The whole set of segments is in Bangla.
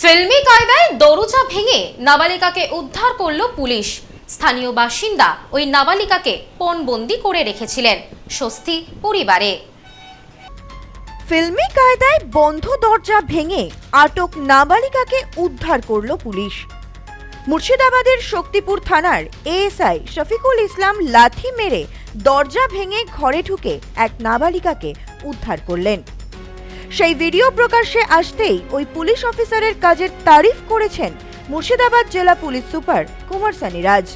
ফিল্মি কায়দায় দরজা ভেঙে নাবালিকাকে উদ্ধার করল পুলিশ। স্থানীয় বাসিন্দা ওই নাবালিকাকে পণবন্দি করে রেখেছিলেন স্বস্তি পরিবারে। ফিল্মি কায়দায় বন্ধ দরজা ভেঙে আটক নাবালিকাকে উদ্ধার করল পুলিশ। মুর্শিদাবাদের শক্তিপুর থানার এএসআই শফিকুল ইসলাম লাথি মেরে দরজা ভেঙে ঘরে ঢুকে এক নাবালিকাকে উদ্ধার করলেন। সেই ভিডিও প্রকাশ্যে আসতেই ওই পুলিশ অফিসারের কাজের তারিফ করেছেন মুর্শিদাবাদ জেলা police super Kumar Sunny Raj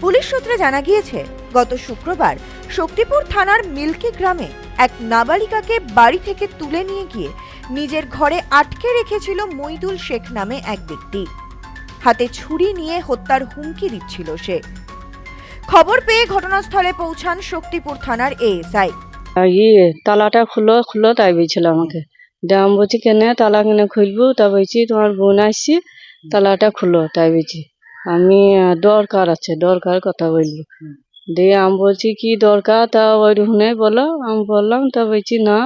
police সূত্রে জানা গিয়েছে, গত শুক্রবার শক্তিপুর থানার মিল্কি গ্রামে এক নাবালিকাকে বাড়ি থেকে তুলে নিয়ে গিয়ে নিজের ঘরে আটকে রেখেছিল মইদুল শেখ নামে এক ব্যক্তি। হাতে ছুরি নিয়ে হত্যার হুমকি দিচ্ছিল সে। খবর পেয়ে ঘটনাস্থলে পৌঁছান শক্তিপুর থানার এএসআই। ইয়ে তালাটা খুলো খুলো, তাই বলছিল আমাকে। দিয়ে আমি বলছি, কেনে, তালা কেনে খুলবো? তা বলছি, তোমার বোন আসছি, তালাটা খুলো, তাই বলছি। আমি দরকার আছে, দরকার কথা বলব। দিয়ে আমি বলছি, কি দরকার? তা ওই রুহনে বলো, আমি বললাম, তা বলছি, না,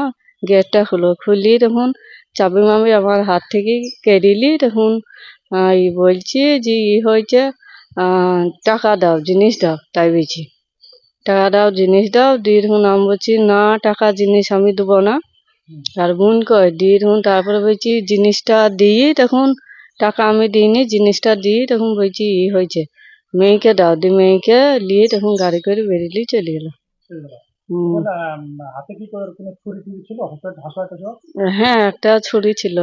গেটটা খুলো। খুলি তখন চাবি মামি আমার হাত থেকে কেড়িলি, তখন ই বলছি যে, ই হয়েছে টাকা দাও, জিনিস দাও, তাই বলছি। টাকা দাও জিনিস দাও দিয়ে তখন আমি বলছি না টাকা জিনিস আমি দেবো না। আর বোন কয় দিয়ে তখন তারপরে বলছি জিনিসটা দিই তখন টাকা আমি দিইনি জিনিসটা দিই তখন বলছি ই হয়েছে। মেয়েকে দাও দি মেয়েকে নিয়ে তখন গাড়ি করে বেরিয়ে চলে গেল। হ্যাঁ একটা ছুরি ছিল।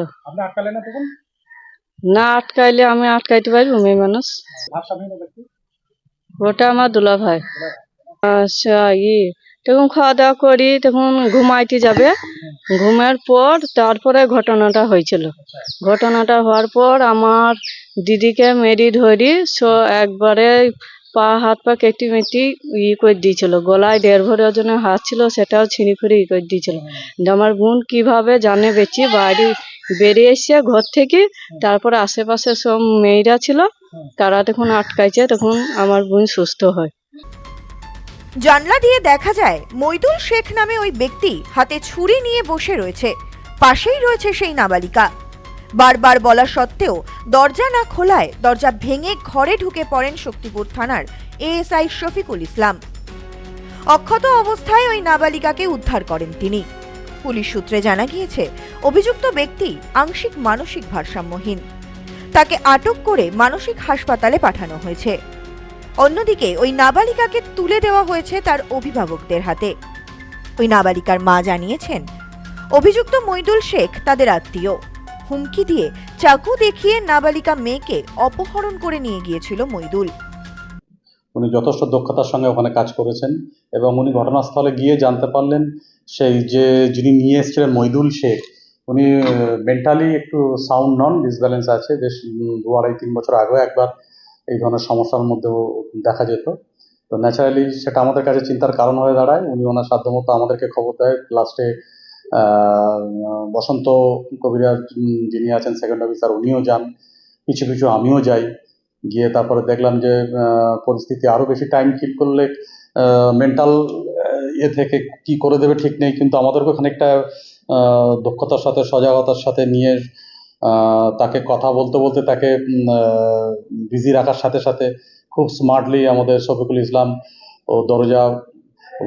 না আটকাইলে আমি আটকাইতে পারব মেয়ে মানুষ? ওটা আমার দুলা ভাই ই। তখন খাওয়া দাওয়া করি, তখন ঘুমাইতে যাবে। ঘুমের পর তারপরে ঘটনাটা হয়েছিল। ঘটনাটা হওয়ার পর আমার দিদিকে মেরি ধরি, সো একবারে পা, হাত, পা কেটে মেটি ই করে দিয়েছিল। গলায় দেড় ভরি ওজনের হাত ছিল, সেটাও ছিঁড়ি ফুড়ি ই করে দিয়েছিল। দিয়ে আমার বোন কীভাবে জানে বেচি বাইরে বেরিয়ে এসছে ঘর থেকে, তারপরে আশেপাশে সব মেয়েরা ছিল, তারা তখন আটকাইছে, তখন আমার বোন সুস্থ হয়। জানলা দিয়ে দেখা যায়, মৈদুল শেখ নামে ওই ব্যক্তি হাতে ছুরি নিয়ে বসে রয়েছে। পাশেই রয়েছে সেই নাবালিকা। বারবার বলা সত্ত্বেও দরজা না খোলায় দরজা ভেঙে ঘরে ঢুকে পড়েন শক্তিপুর থানার এএসআই শফিকুল ইসলাম। অক্ষত অবস্থায় ওই নাবালিকাকে উদ্ধার করেন তিনি। পুলিশ সূত্রে জানা গিয়েছে, অভিযুক্ত ব্যক্তি আংশিক মানসিক ভারসাম্যহীন। তাকে আটক করে মানসিক হাসপাতালে পাঠানো হয়েছে। অন্যদিকে, ওই নাবালিকাকে তুলে দেওয়া হয়েছে তার অভিভাবকদের হাতে। ওই নাবালিকার মা জানিয়েছেন, অভিযুক্ত মইদুল শেখ তাদের আত্মীয়। হুমকি দিয়ে চাকু দেখিয়ে নাবালিকা মেয়েকে অপহরণ করে নিয়ে গিয়েছিল মইদুল। উনি যথেষ্ট দক্ষতার সঙ্গে ওখানে কাজ করেছেন এবং উনি ঘটনাস্থলে গিয়ে জানতে পারলেন সেই যে যিনি নিয়ে এসেছিলেন মইদুল শেখ, উনি মেন্টালি একটু সাউন্ড নন ডিসব্যালেন্স আছে, বেশ দু আড়াই, তিন বছর আগেও একবার এই ধরনের সমস্যার মধ্যেও দেখা যেত। তো ন্যাচারালি সেটা আমাদের কাছে চিন্তার কারণ হয়ে দাঁড়ায়। উনি ওনার সাধ্যমতো আমাদেরকে খবর দেয়। লাস্টে বসন্ত কবিরাজ যিনি আছেন সেকেন্ড অফিসার উনিও যান। কিছু কিছু আমিও যাই। গিয়ে তারপরে দেখলাম যে পরিস্থিতি আরও বেশি টাইম কিল করলে মেন্টাল ইয়ে থেকে কি করে দেবে ঠিক নেই। কিন্তু আমাদেরকে খানিকটা দক্ষতার সাথে, সজাগতার সাথে নিয়ে তাকে কথা বলতে বলতে তাকে বিজি রাখার সাথে সাথে খুব স্মার্টলি আমাদের শফিকুল ইসলাম ও দরজা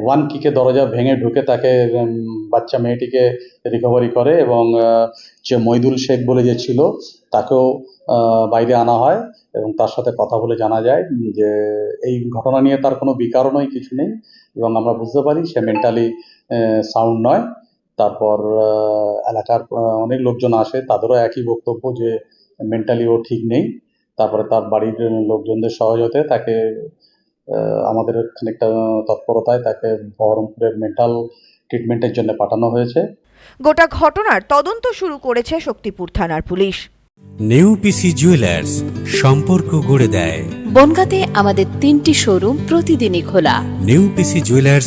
ওয়ান কিকে দরজা ভেঙে ঢুকে তাকে বাচ্চা মেয়েটিকে রিকভারি করে এবং যে মইদুল শেখ বলে যে ছিল, তাকেও বাইরে আনা হয় এবং তার সাথে কথা বলে জানা যায় যে এই ঘটনা নিয়ে তার কোনো বিকারণই কিছু নেই এবং আমরা বুঝতে পারি সে মেন্টালি সাউন্ড নয়। তারপর এলাকার অনেক লোকজন আসে তাদেরও একই বক্তব্য যে মেন্টালি ও ঠিক নেই। তারপরে তার বাড়ির লোকজনদের সহযোগিতায় তাকে আমাদের খানিকটা তৎপরতায় তাকে বহরমপুরের মেন্টাল ট্রিটমেন্টের জন্য পাঠানো হয়েছে। গোটা ঘটনার তদন্ত শুরু করেছে শক্তিপুর থানার পুলিশ। নেউপিসি জুয়েলার্স সম্পর্ক গড়ে দেয়। বনগাঁতে আমাদের তিনটি শোরুম প্রতিদিনই খোলা। New PC jewellers